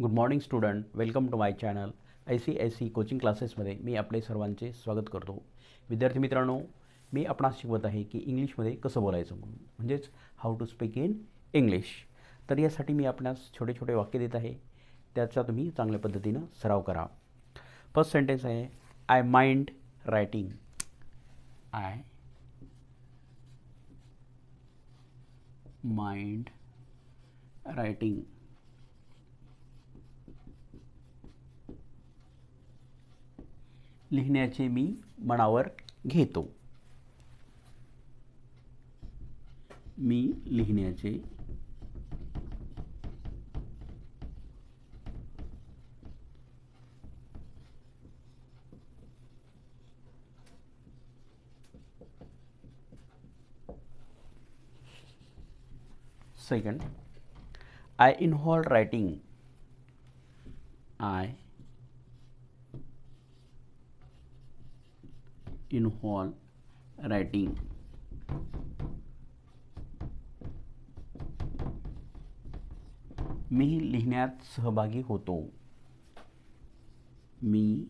Good morning student welcome to my channel I C I C coaching क्लासेसमध्ये मी आपले सर्वांचे स्वागत करतो. विद्यार्थी मित्रांनो मी आपणास शिकवत आहे की इंग्लिशमध्ये कसं बोलायचं म्हणून. म्हणजेच how to speak in English तर यासाठी मी आपणास छोटे छोटे वाक्य देत आहे. त्याचा तुम्ही चांगल्या पद्धतीनं सराव करा. फर्स्ट सेंटेन्स आहे I mind writing I mind writing लिहिण्याचे मी मनावर घेतो. मी लिहिण्याचे second I involve writing I involve writing मी लिहिण्यात सहभागी होतो. मी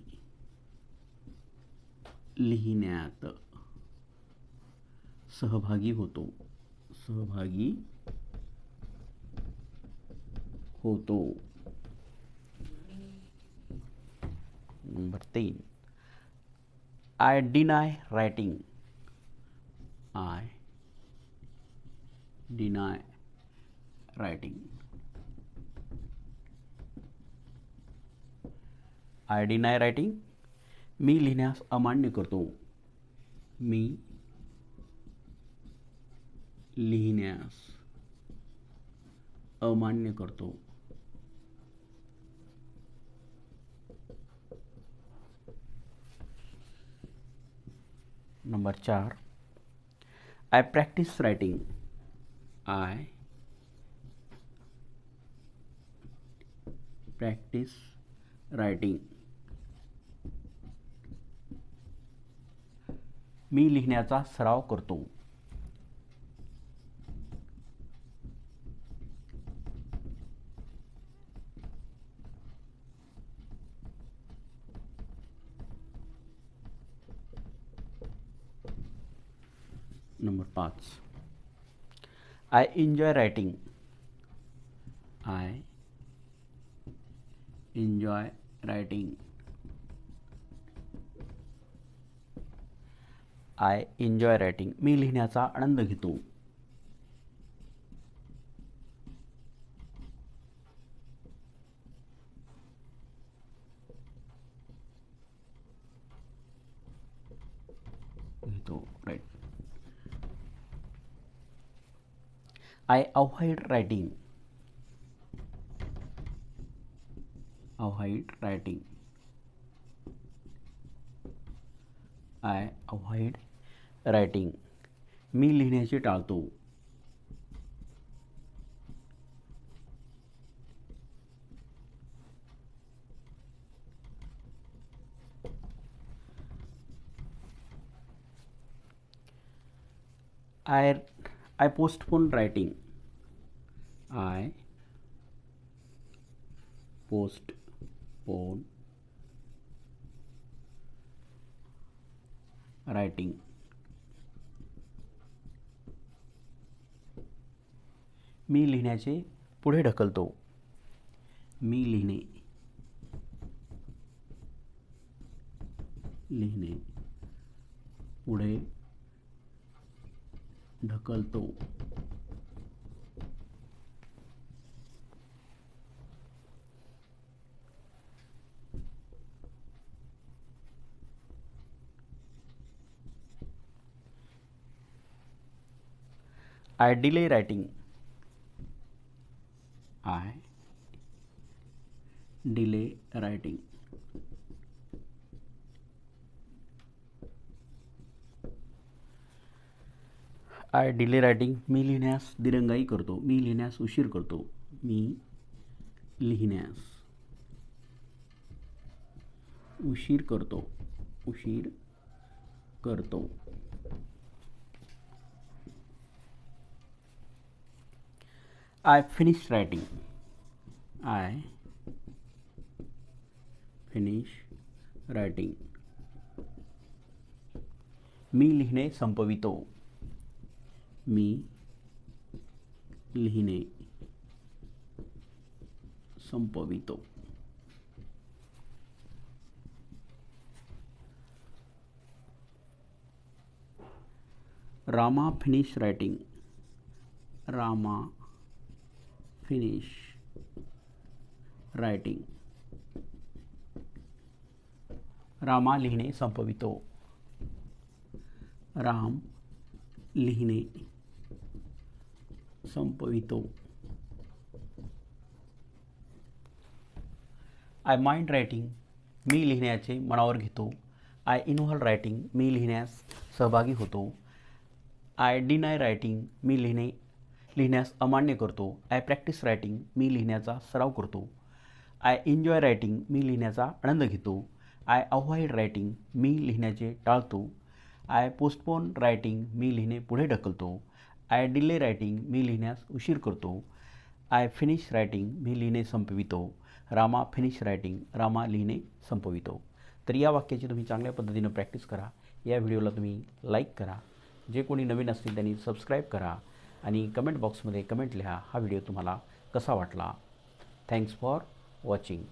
लिहिण्यात सहभागी होतो. सहभागी होतो. नंबर तीन. I deny writing I deny writing I deny writing मी लिहिण्यास अमान्य करतो. मी लिहिण्यास अमान्य करतो. नंबर चार. I practise writing I practise writing मी लिहिण्याचा सराव करतो. नंबर पाच. I enjoy writing I enjoy writing I enjoy writing मी लिहिण्याचा आनंद घेतो घेतो. I avoid writing avoid writing I avoid writing मी लिहिण्याचे टाळतो. I I postpone writing. I postpone writing. मी लिहिण्याचे पुढे ढकलतो मी लिहिणे लिहिणे पुढे ढकलतो I delay writing I delay writing I delay writing मी लिहिण्यास दिरंगाई करतो. मी लिहिण्यास उशीर करतो. मी लिहिण्यास उशीर करतो. उशीर करतो. I finish writing I finish writing मी लिहिणे संपवितो. मी लिहिणे संपवितो Rama finish writing Rama finish writing Rama लिहिणे संपवितो राम लिहिणे संपवितो आय माइंड रायटिंग मी लिहिण्याचे मनावर घेतो. आय इन्व्हॉल्व रायटिंग मी लिहिण्यास सहभागी होतो. आय डिनाय रायटिंग मी लिहिणे लिहिण्यास अमान्य करतो. आय प्रॅक्टिस रायटिंग मी लिहिण्याचा सराव करतो. आय एन्जॉय रायटिंग मी लिहिण्याचा आनंद घेतो. आय अव्हॉइड रायटिंग मी लिहिण्याचे टाळतो. आय पोस्टपोन रायटिंग मी लिहिणे पुढे ढकलतो. आय डिले रायटिंग मी लिहिण्यास उशीर करतो. आय फिनिश रायटिंग मी लिहिणे संपवितो. रामा फिनिश रायटिंग रामा लिहिणे संपवितो. तर या वाक्याची तुम्ही चांगल्या पद्धतीनं प्रॅक्टिस करा. या व्हिडिओला तुम्ही लाईक करा. जे कोणी नवीन असतील त्यांनी सबस्क्राईब करा आणि कमेंट बॉक्समध्ये कमेंट लिहा. हा व्हिडिओ तुम्हाला कसा वाटला? Thanks for watching